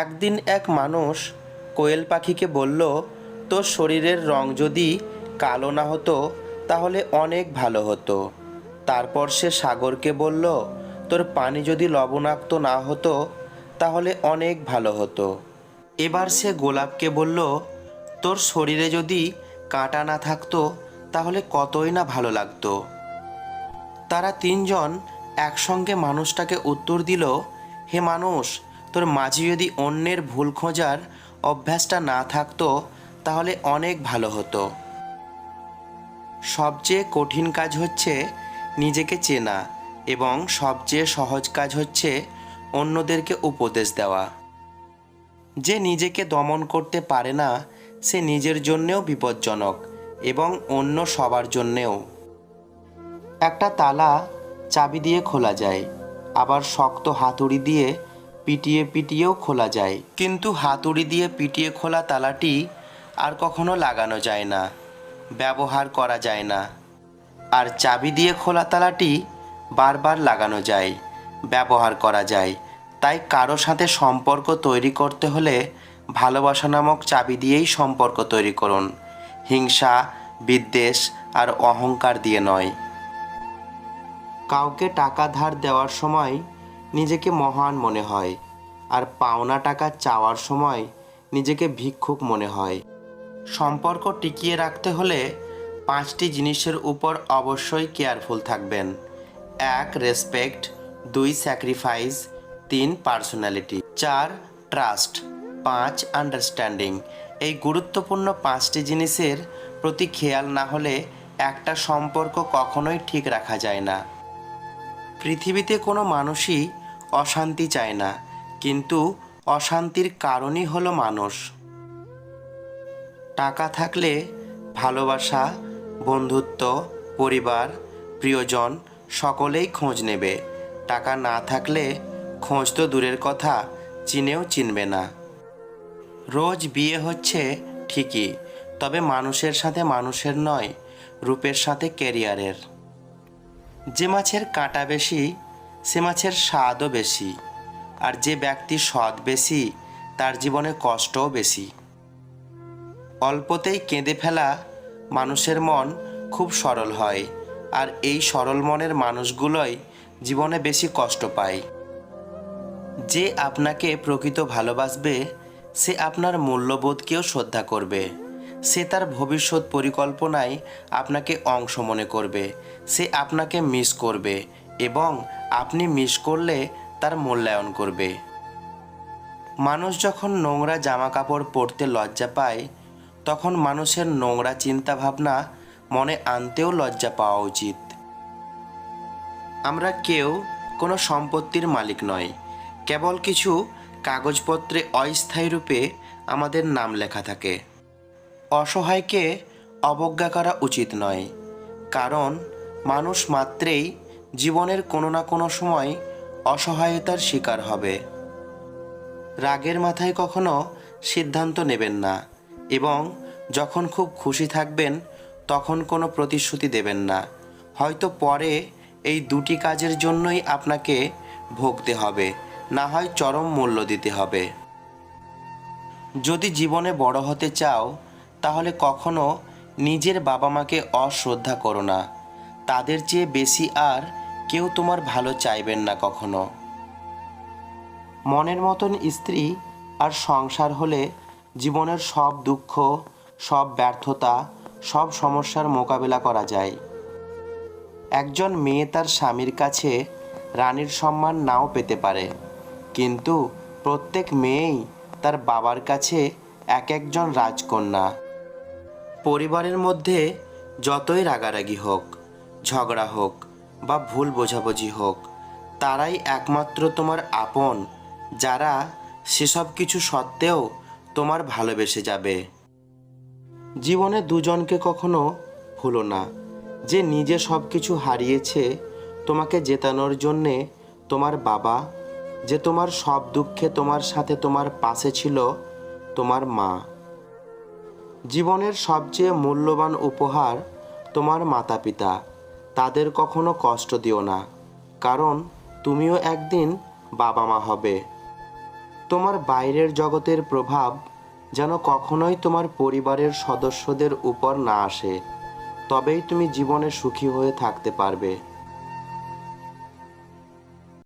একদিন এক মানুষ কোয়েল পাখিকে বলল, তোর শরীরের রং যদি কালো না হতো, তাহলে অনেক ভালো হতো। তারপর সে সাগরকে বলল, তোর পানি যদি লবণাক্ত না হতো, তাহলে অনেক ভালো হতো। এবার সে গোলাপকে বলল, তোর শরীরে যদি কাঁটা না থাকতো, তাহলে কতই না ভালো লাগতো? তারা তিনজন একসঙ্গে মানুষটাকে উত্তর দিল, হে মানুষ তোর মাঝে যদি অন্যের ভুল খোঁজার অভ্যাসটা না থাকতো, তাহলে অনেক ভালো হতো। সবচেয়ে কঠিন কাজ হচ্ছে নিজেকে চেনা এবং সবচেয়ে সহজ কাজ হচ্ছে অন্যদেরকে উপদেশ দেওয়া। যে নিজেকে দমন করতে পারে না, সে নিজের জন্যেও বিপজ্জনক এবং অন্য সবার জন্যেও। একটা তালা চাবি দিয়ে খোলা যায়, আবার শক্ত হাতুড়ি দিয়ে পিটিয়ে পিটিয়েও খোলা যায়। কিন্তু হাতুড়ি দিয়ে পিটিয়ে খোলা তালাটি আর কখনো লাগানো যায় না, ব্যবহার করা যায় না। আর চাবি দিয়ে খোলা তালাটি বারবার লাগানো যায়, ব্যবহার করা যায়। তাই কারও সাথে সম্পর্ক তৈরি করতে হলে ভালোবাসা নামক চাবি দিয়েই সম্পর্ক তৈরি করুন। হিংসা, বিদ্বেষ আর অহংকার দিয়ে নয়। কাউকে টাকা ধার দেওয়ার সময় নিজেকে মহান মনে হয়, আর পাওনা টাকা চাওয়ার সময় নিজেকে ভিক্ষুক মনে হয়। সম্পর্ক টিকিয়ে রাখতে হলে পাঁচটি জিনিসের উপর অবশ্যই কেয়ারফুল থাকবেন। এক, রেসপেক্ট। দুই, স্যাক্রিফাইস। তিন, পার্সোনালিটি। চার, ট্রাস্ট। পাঁচ, আন্ডারস্ট্যান্ডিং। এই গুরুত্বপূর্ণ পাঁচটি জিনিসের প্রতি খেয়াল না হলে একটা সম্পর্ক কখনোই ঠিক রাখা যায় না। পৃথিবীতে কোনো মানুষই অশান্তি চায় না, কিন্তু অশান্তির কারণই হলো মানুষ। টাকা থাকলে ভালোবাসা, বন্ধুত্ব, পরিবার, প্রিয়জন সকলেই খোঁজ নেবে। টাকা না থাকলে খোঁজ তো দূরের কথা, চিনেও চিনবে না। রোজ বিয়ে হচ্ছে ঠিকই, তবে মানুষের সাথে মানুষের নয়, রূপের সাথে ক্যারিয়ারের। যে মাছের কাঁটা বেশি সে মাছের স্বাদও বেশি, আর যে ব্যক্তি সৎ বেশি, তার জীবনে কষ্টও বেশি। অল্পতেই কেঁদে ফেলা মানুষের মন খুব সরল হয়, আর এই সরল মনের মানুষগুলোই জীবনে বেশি কষ্ট পায়। যে আপনাকে প্রকৃত ভালোবাসবে, সে আপনার মূল্যবোধকেও শ্রদ্ধা করবে। সে তার ভবিষ্যৎ পরিকল্পনায় আপনাকে অংশ মনে করবে। সে আপনাকে মিস করবে। এবং আপনি মিস করলে তার মূল্যায়ন করবে। মানুষ যখন নোংরা জামা কাপড় পরতে লজ্জা পায়, তখন মানুষের নোংরা চিন্তা ভাবনা মনে আনতেও লজ্জা পাওয়া উচিত। আমরা কেউ কোনো সম্পত্তির মালিক নয় কেবল কিছু কাগজপত্রে অস্থায়ী রূপে আমাদের নাম লেখা থাকে। অসহায়কে অবজ্ঞা করা উচিত নয়, কারণ মানুষ মাত্রেই জীবনের কোনো না কোনো সময় অসহায়তার শিকার হবে। রাগের মাথায় কখনো সিদ্ধান্ত নেবেন না এবং যখন খুব খুশি থাকবেন, তখন কোনো প্রতিশ্রুতি দেবেন না। হয়তো পরে এই দুটি কাজের জন্যই আপনাকে ভোগতে হবে, না হয় চরম মূল্য দিতে হবে। যদি জীবনে বড় হতে চাও, তাহলে কখনো নিজের বাবা মাকে অশ্রদ্ধা করো না। তাদের চেয়ে বেশি আর কেউ তোমার ভালো চাইবেন না কখনো। মনের মতন স্ত্রী আর সংসার হলে জীবনের সব দুঃখ, সব ব্যর্থতা, সব সমস্যার মোকাবেলা করা যায়। একজন মেয়ে তার স্বামীর কাছে রানীর সম্মান নাও পেতে পারে, কিন্তু প্রত্যেক মেয়েই তার বাবার কাছে এক একজন রাজকন্যা। পরিবারের মধ্যে যতই রাগারাগি হোক, ঝগড়া হোক বা ভুল বোঝাবুঝি হোক, তারাই একমাত্র তোমার আপন, যারা সেসব কিছু সত্ত্বেও তোমার ভালোবেসে যাবে। জীবনে দুজনকে কখনো ভুলো না। যে নিজে সব কিছু হারিয়েছে তোমাকে জেতানোর জন্যে তোমার বাবা, যে তোমার সব দুঃখে তোমার সাথে তোমার পাশে ছিল তোমার মা। জীবনের সবচেয়ে মূল্যবান উপহার তোমার মাতা পিতা তাদের কখনো কষ্ট দিও না, কারণ তুমিও একদিন বাবা মা হবে। তোমার বাইরের জগতের প্রভাব যেন কখনোই তোমার পরিবারের সদস্যদের উপর না আসে, তবেই তুমি জীবনে সুখী হয়ে থাকতে পারবে।